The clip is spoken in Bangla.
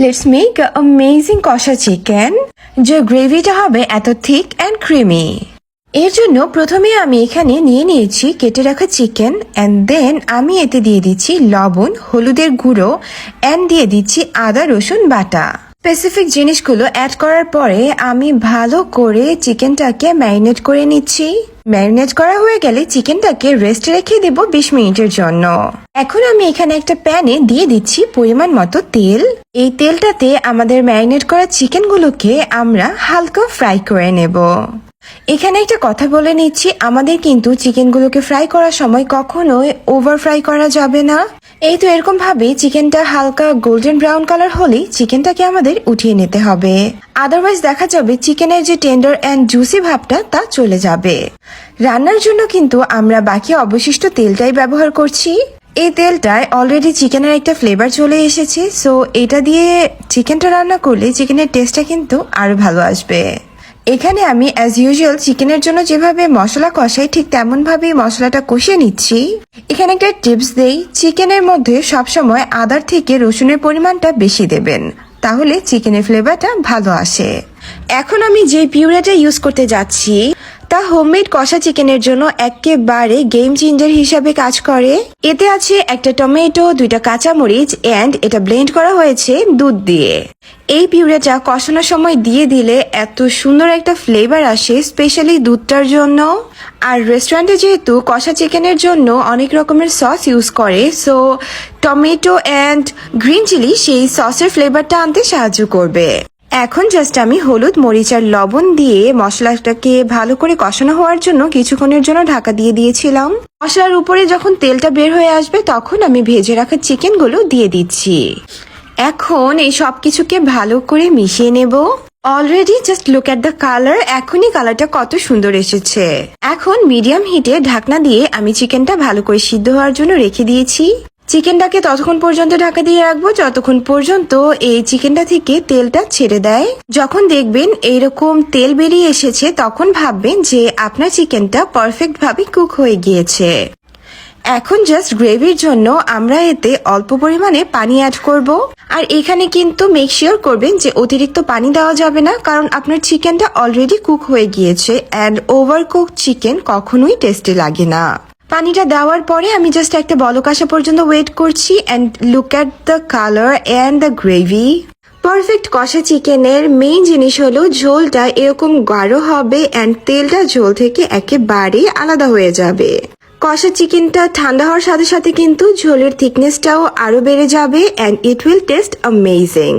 লেটস মেক অ্যামেজিং কষা চিকেন যে গ্রেভিটা হবে এত থিক অ্যান্ড ক্রিমি এর জন্য প্রথমে আমি এখানে নিয়ে নিয়েছি কেটে রাখা চিকেন অ্যান্ড দেন আমি এতে দিয়ে দিচ্ছি লবণ, হলুদের গুঁড়ো অ্যান্ড দিয়ে দিচ্ছি আদা, রসুন বাটা। স্পেসিফিক জিনিসগুলো অ্যাড করার পরে আমি ভালো করে চিকেনটাকে ম্যারিনেট করে নিচ্ছি। ম্যারিনেট করা হয়ে গেলে চিকেনটাকে রেস্ট রেখে দেব বিশ মিনিটের জন্য। এখন আমি এখানে একটা প্যানে দিয়ে দিচ্ছি পরিমাণ মতো তেল। এই তেলটাতে আমাদের ম্যারিনেট করা চিকেনগুলোকে আমরা হালকা ফ্রাই করে নেব। এখানে একটা কথা বলে নিচ্ছি, আমাদের কিন্তু চিকেনগুলোকে ফ্রাই করার সময় কখনোই ওভার ফ্রাই করা যাবে না। এই তো এরকম ভাবে চিকেনটা হালকা গোল্ডেন ব্রাউন কালার হলেই চিকেনটাকে আমাদের উঠিয়ে নিতে হবে। আদারওয়াইজ দেখা যাবে চিকেনের যে টেন্ডার অ্যান্ড জুসি ভাবটা তা চলে যাবে। রান্নার জন্য কিন্তু আমরা বাকি অবশিষ্ট তেলটাই ব্যবহার করছি। এই তেলটায় অলরেডি চিকেনের একটা ফ্লেভার চলে এসেছে সো এটা দিয়ে চিকেনটা রান্না করলে চিকেনের টেস্টটা কিন্তু আরও ভালো আসবে। এখানে আমি অ্যাজ ইউজুয়াল চিকেনের জন্য যেভাবে মশলা কষাই, ঠিক তেমনভাবেই মশলাটা কষিয়ে নিচ্ছি। এখানে একটা টিপস দেই চিকেনের মধ্যে সবসময় আদার থেকে রসুনের পরিমাণটা বেশি দেবেন, তাহলে চিকেনের ফ্লেভারটা ভালো আসে। এখন আমি যে পিউরেটা ইউজ করতে যাচ্ছি তা হোমমেড কষা চিকেনের জন্য একেবারে গেম চেঞ্জার হিসাবে কাজ করে। এতে আছে একটা টমেটো দুইটা কাঁচামরিচ এন্ড এটা ব্লেন্ড করা হয়েছে দুধ দিয়ে। এই পিউরেটা কষানোর সময় দিয়ে দিলে এত সুন্দর একটা ফ্লেভার আসে স্পেশালি দুধটার জন্য। আর রেস্টুরেন্টে যেহেতু কষা চিকেনের জন্য অনেক রকমের সস ইউজ করে so tomato and green chilli সেই সসের ফ্লেভারটা আনতে সাহায্য করবে। এখন জাস্ট আমি হলুদ, মরিচ আর লবণ দিয়ে মশলাটাকে ভালো করে কষানো হওয়ার জন্য কিছুক্ষণের জন্য ঢাকা দিয়ে দিয়েছিলাম। মশলার উপরে যখন তেলটা বের হয়ে আসবে তখন আমি ভেজে রাখা চিকেনগুলো দিয়ে দিচ্ছি। এখন এই সব কিছুকে ভালো করে মিশিয়ে নেব। Already just look at the colour এখনই কালারটা কত সুন্দর এসেছে। এখন মিডিয়াম হিটে ঢাকনা দিয়ে আমি চিকেনটা ভালো করে সিদ্ধ হওয়ার জন্য রেখে দিয়েছি। চিকেনটাকে ততক্ষণ পর্যন্ত ঢাকা দিয়ে রাখব। যতক্ষণ পর্যন্ত এই চিকেনটা থেকে তেলটা ছেড়ে দেয়। যখন দেখবেন এইরকম তেল বেরিয়ে এসেছে, তখন ভাববেন যে আপনার চিকেনটা পারফেক্ট ভাবে কুক হয়ে গিয়েছে। এখন জাস্ট গ্রেভির জন্য আমরা এতে অল্প পরিমাণে পানি অ্যাড করব। আর এখানে কিন্তু মেক শিওর করবেন যে অতিরিক্ত পানি দেওয়া যাবে না, কারণ আপনার চিকেনটা অলরেডি কুক হয়ে গিয়েছে। অ্যান্ড ওভার কুক চিকেন কখনোই টেস্টি লাগে না। পানিটা দেওয়ার পরে আমি জাস্ট একটা বলক আসা পর্যন্ত ওয়েট করছি and look at the colour and the gravy perfect কষা চিকেনের মেইন জিনিস হলো ঝোলটা এরকম গাঢ় হবে অ্যান্ড তেলটা ঝোল থেকে একেবারে আলাদা হয়ে যাবে। কষা চিকেনটা ঠান্ডা হওয়ার সাথে সাথে কিন্তু ঝোলের থিকনেসটাও আরও বেড়ে যাবে and it will taste amazing